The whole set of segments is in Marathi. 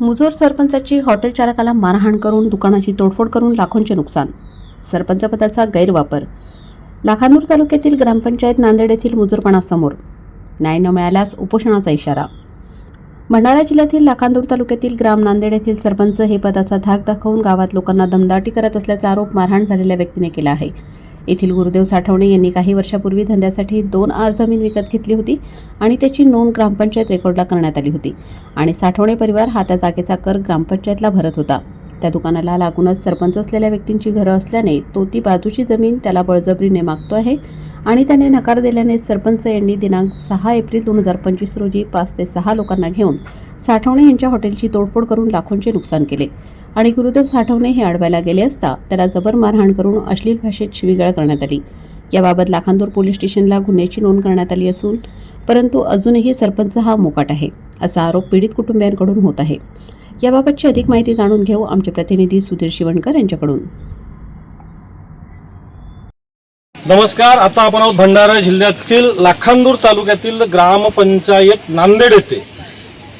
मुजोर सरपंचाची हॉटेल चालकाला मारहाण करून दुकानाची तोडफोड करून लाखोंचे नुकसान. सरपंचपदाचा गैरवापर. लाखानूर तालुक्यातील ग्रामपंचायत नांदेड येथील मुजोरपणासमोर. न्याय न मिळाल्यास उपोषणाचा इशारा. भंडारा जिल्ह्यातील लाखांदूर तालुक्यातील ग्राम नांदेड येथील सरपंच हे पदाचा धाक दाखवून गावात लोकांना दमदाटी करत असल्याचा आरोप मारहाण झालेल्या व्यक्तीने केला आहे. येथील गुरुदेव साठवणे यांनी काही वर्षापूर्वी धंद्यासाठी दोन आर जमीन विकत घेतली होती आणि त्याची नोंद ग्रामपंचायत रेकॉर्डला करण्यात आली होती. आणि साठवणे परिवार हा त्या जागेचा कर ग्रामपंचायतला भरत होता. त्या दुकानाला लागूनच सरपंच असलेल्या व्यक्तींची घरं असल्याने तो ती बाजूची जमीन त्याला बळजबरीने मागतो आहे. आणि त्याने नकार दिल्याने सरपंच यांनी दिनांक सहा एप्रिल दोन हजार पंचवीस रोजी पाच ते सहा लोकांना घेऊन साठवणे यांच्या हॉटेलची तोडफोड करून लाखोंचे नुकसान केले. आणि गुरुदेव साठवणे हे अडवायला गेले असता त्याला जबर मारहाण करून अश्लील भाषेत शिवीगाळ करण्यात आली. याबाबत लाखांदूर पोलीस स्टेशनला गुन्ह्याची नोंद करण्यात आली असून परंतु अजूनही सरपंच हा मोकाट आहे असा आरोप पीडित कुटुंबियांकडून होत आहे. याबाबतची अधिक माहिती जाणून घेऊ आमचे प्रतिनिधी सुधीर शिवणकर यांच्याकडून. नमस्कार आता आपण आहोत भंडारा जिल्ह्यातील लाखांदूर तालुक्यातील ग्रामपंचायत नांदेड येथे.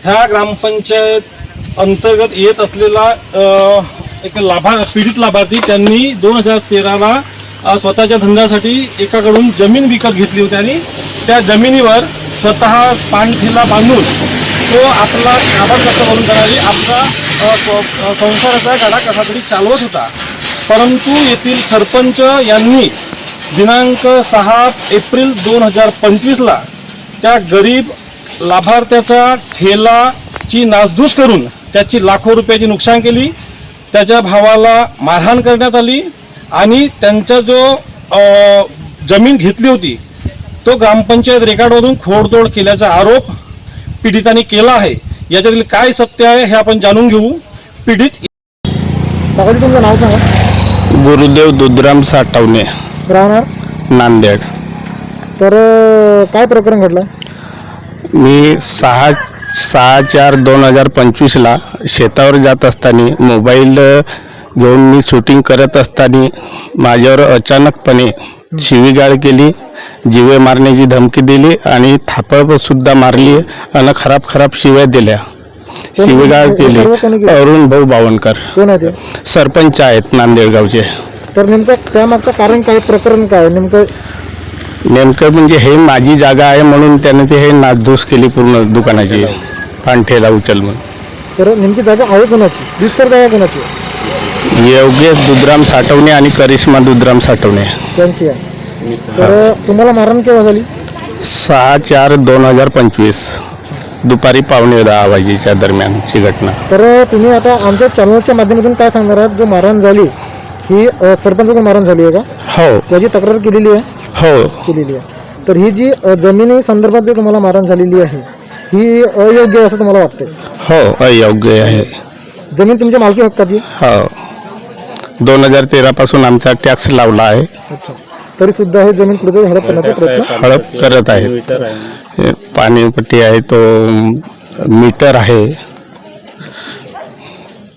ह्या ग्रामपंचायत अंतर्गत येत असलेला एक लाभा पीडित लाभार्थी त्यांनी दोन हजार तेराला स्वतःच्या धंद्यासाठी एकाकडून जमीन विकत घेतली होती आणि त्या जमिनीवर स्वतः पाणठेला बांधून तो आपला कारभार कसा करून करावी आपला संसाराचा गाडा कसा तरी चालवत होता. परंतु येथील सरपंच यांनी दिनांक सहा एप्रिल दोन हजार पंचवीसला त्या गरीब लाभार्थ्याचा ठेलाची नासधूस करून त्याची लाखो रुपयाची नुकसान केली. त्याच्या भावाला मारहाण करण्यात आली आणि त्यांचा जो जमीन घेतली होती तो ग्रामपंचायत रेकॉर्डवरून खोडतोड केल्याचा आरोप पीडितांनी केला आहे. याच्यातील काय सत्य आहे हे आपण जाणून घेऊ. पीडित तुमचं नाव सांगा गुरुदेव दुधराम साठवणे. राहणार? नांदेड. तर अं, काय प्रकरण घडलं? मी सहा सहा चार दोन हजार पंचवीसला शेतावर जात असताना मोबाईल अ, घेऊन मी शूटिंग करत असताना माझ्यावर अचानकपणे शिवीगाळ केली जिवे मारण्याची धमकी दिली आणि थापळ सुद्धा मारली आणि खराब खराब शिव्या दिल्या. शिवीगाळ केली. सर्व कोणी केलं? अरुण भाऊ बावनकर. कोण आहे ते सरपंच आहेत नांदेड गावचे तर नेमकं त्यामागचं कारण काय प्रकरण काय? नेमकं नेमकं म्हणजे हे माझी जागा आहे म्हणून त्याने ते हे नासधूस केली पूर्ण दुकानाची. पांठेला उचल म्हणून. तर नेमकी जागा आहे कोणाची? विस्तार जागा कोणाची? योगेश दुधराम साठवणे आणि करिश्मा दुधराम साठवणे. त्यांची आहे. तर तुम्हाला मारण केव्हा झाली? सहा चार दोन हजार पंचवीस. दुपारी पावणे दहा वाजेच्या दरम्यानची घटना. तर तुम्ही आता आमच्या चॅनलच्या माध्यमातून काय सांगणार आहात? जो मारण झाली ही अं, सरपंचाकडून मारण झाली आहे का? हो. त्याची तक्रार केलेली आहे? हो. केलेली आहे. तर ही जी अं, जमिनी संदर्भात जी तुम्हाला मारण झालेली आहे ही अयोग्य आहे असं तुम्हाला वाटतंय? हो अयोग्य आहे. जमीन तुमच्या मालकी हक्काची? हो. दोन हजार तेरापासून आमचा टॅक्स लावला आहे. अच्छा. तरी सुद्धा हे जमीन कुठेतरी हडप करण्याचा प्रयत्न? हडप करत आहे. हे पाणीपट्टी आहे तो मीटर आहे.